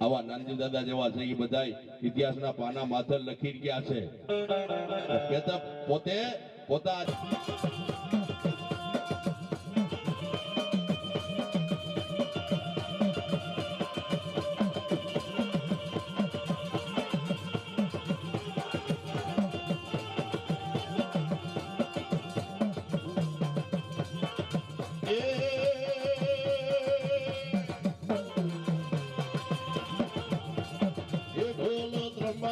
આવા નાનજી દાદા જેવા છે એ બધા ઇતિહાસના પાના માથે લખી ગયા છે? કે પોતે પોતા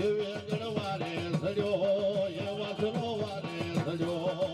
એ વેગણ વારે સડ્યો એ વાસનો વારે સડ્યો.